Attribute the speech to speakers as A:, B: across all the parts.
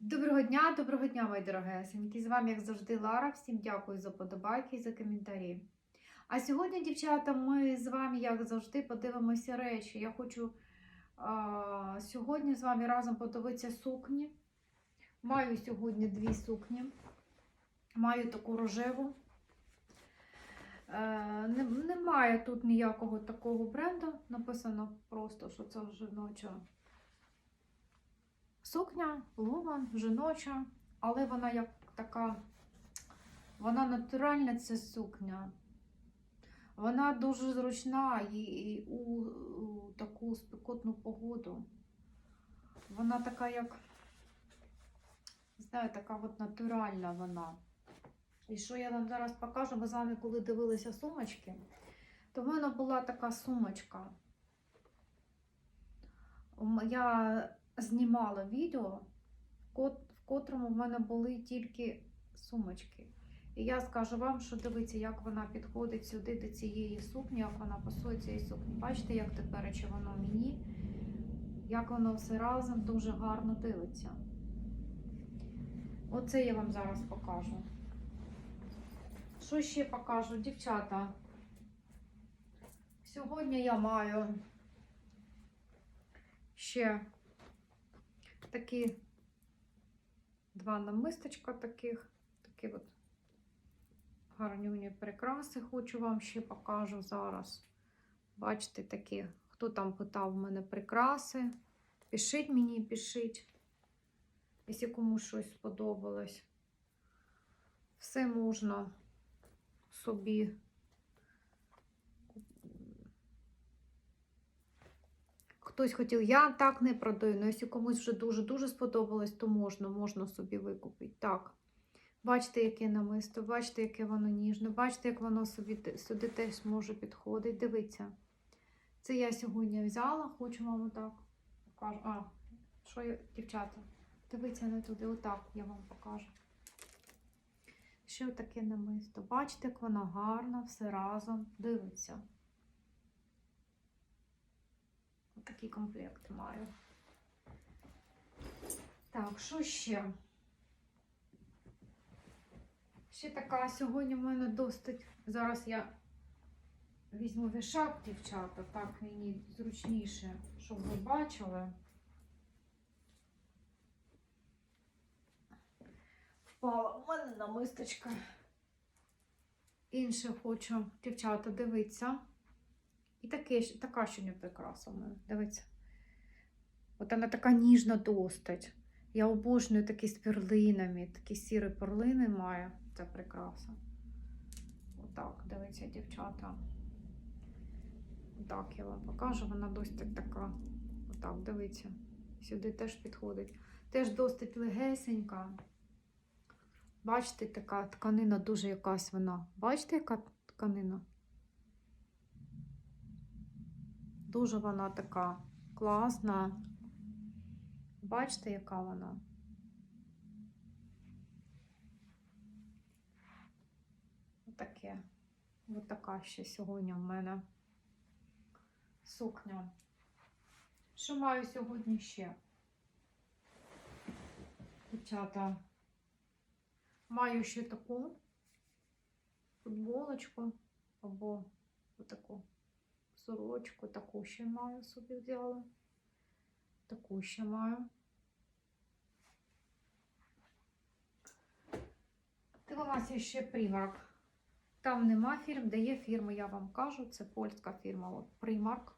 A: Доброго дня, доброго дня, мої дорогесенькі. З вами, як завжди, Лара. Всім дякую за подобайки і за коментарі. А сьогодні, дівчата, ми з вами, як завжди, подивимося речі. Я хочу а, сьогодні з вами разом подивитися сукні. Маю сьогодні дві сукні. Маю таку рожеву. Е, немає тут ніякого такого бренду. Написано просто, що це жіноча сукня, луман, жіноча, але вона як така, вона натуральна ця сукня. Вона дуже зручна і, і у, у таку спекотну погоду. Вона така, як, не знаю, така от натуральна вона. І що я вам зараз покажу, ми з вами, коли дивилися сумочки, то в мене була така сумочка. Я знімала відео, в котрому в мене були тільки сумочки. І я скажу вам, що дивіться, як вона підходить сюди до цієї сукні, як вона пасує цієї сукні. Бачите, як тепер чи воно мені, як воно все разом дуже гарно дивиться. Оце я вам зараз покажу. Що ще покажу, дівчата? Сьогодні я маю ще такі два намисточка таких, такі от гарнюні прикраси. Хочу вам ще покажу зараз. Бачите, такі, хто там питав в мене прикраси. Пишіть мені, пишіть, якщо комусь щось сподобалось. Все можна собі Хтось хотів, я так не продаю. Ну, якщо комусь вже дуже-дуже сподобалось, то можна, можна собі викупити. Так. Бачите, яке намисто, бачите, яке воно ніжне, бачите, як воно собі сюди теж може підходити. Дивіться. Це я сьогодні взяла, хочу вам отак покажу. А, що я, дівчата, дивіться не туди, отак я вам покажу. Що таке намисто? Бачите, як воно гарно, все разом дивиться. Такий комплект маю. Так, що ще? Ще така сьогодні в мене досить. Зараз я візьму вішак, дівчата, так мені зручніше, щоб ви бачили. Впала в мене намисточка. Інше хочу, дівчата, дивіться. І таке, така ще не прикраса мене. Дивіться. От вона така ніжна достать. Я обожнюю такі з перлинами, такі сірі перлини має ця прикраса. Отак, дивіться, дівчата. Отак я вам покажу, вона досить така. Отак, дивіться. Сюди теж підходить. Теж досить легесенька. Бачите, така тканина дуже якась вона. Бачите, яка тканина? Дуже вона така класна. Бачите, яка вона? Отаке. Ось така ще сьогодні в мене сукня. Що маю сьогодні ще? Дівчата, маю ще таку футболочку або отаку сорочку, таку ще маю собі взяла. Таку ще маю. Дивимося ще Primark. Там нема фірм, де є фірми, я вам кажу, це польська фірма. От Primark.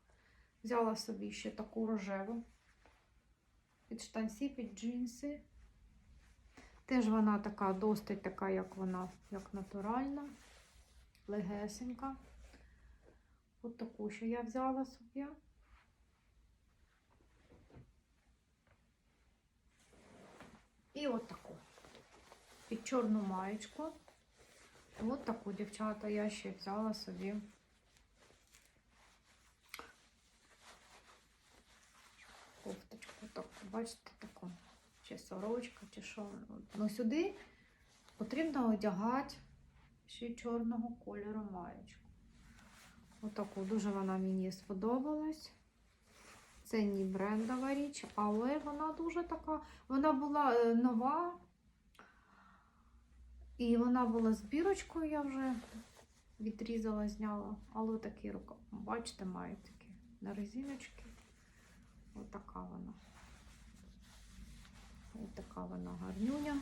A: Взяла собі ще таку рожеву. Під штанці, під джинси. Теж вона така, досить така, як вона, як натуральна, легесенька. От таку ще я взяла собі. І от таку. Під чорну маєчку. От таку, дівчата, я ще взяла собі. Кофточку таку, бачите, таку. Чи сорочка, чи що. Ну сюди потрібно одягати ще чорного кольору маєчку. Отаку дуже вона мені сподобалась. Це не брендова річ, але вона дуже така. Вона була е, нова. І вона була з бірочкою, я вже відрізала, зняла. Але такі рука. Бачите, має такі на резиночки. Отака вона. Отака вона гарнюня.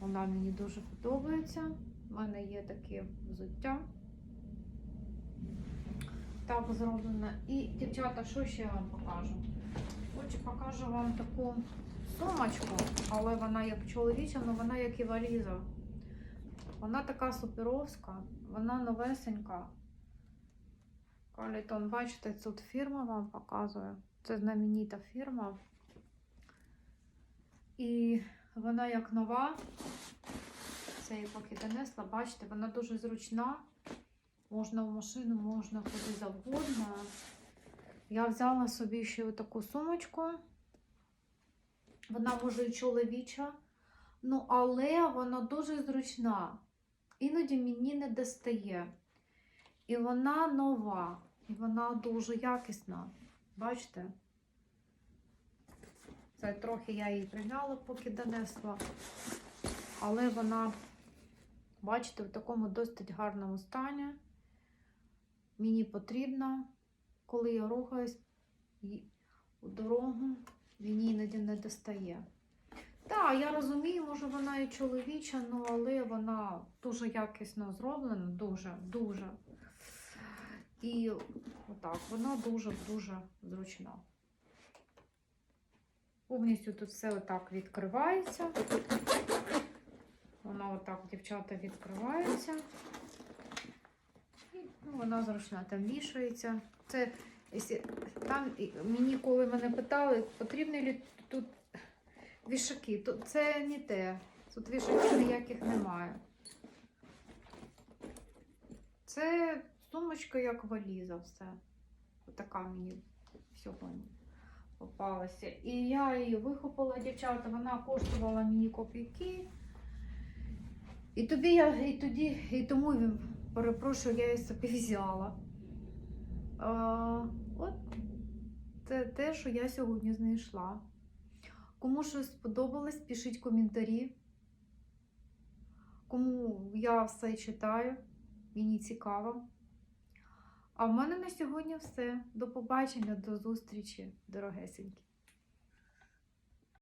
A: Вона мені дуже подобається. У мене є таке взуття. Так зроблено. І, дівчата, що ще я вам покажу? Хочу покажу вам таку сумочку, але вона як чоловіча, але вона як і валіза. Вона така суперовська, вона новесенька. Калітон, бачите, тут фірма вам показує. Це знаменита фірма. І вона як нова. Це я поки донесла, бачите, вона дуже зручна. Можна в машину, можна куди завгодно. Я взяла собі ще таку сумочку. Вона може і чоловіча, ну але вона дуже зручна. Іноді мені не достає. І вона нова, і вона дуже якісна. Бачите? Це трохи я її прийняла, поки донесла. Але вона, бачите, в такому досить гарному стані. Мені потрібно, коли я рухаюсь у дорогу, він іноді не достає. Так, я розумію, може вона і чоловіча, ну, але вона дуже якісно зроблена, дуже, дуже. І отак, вона дуже-дуже зручна. Повністю тут все отак відкривається. Вона отак, дівчата, відкривається. Вона зручна, там вішається. Це там мені коли мене питали, потрібні ли тут вішаки, то це не те. Тут вішаків ніяких немає. Це сумочка як валіза, все. Отака мені сьогодні попалася. І я її вихопила, дівчата, вона коштувала мені копійки. І тобі я і тоді, і тому перепрошую, я її собі взяла. А, от це те, що я сьогодні знайшла. Кому щось сподобалось, пишіть коментарі. Кому я все читаю, мені цікаво. А в мене на сьогодні все. До побачення, до зустрічі, дорогесенькі.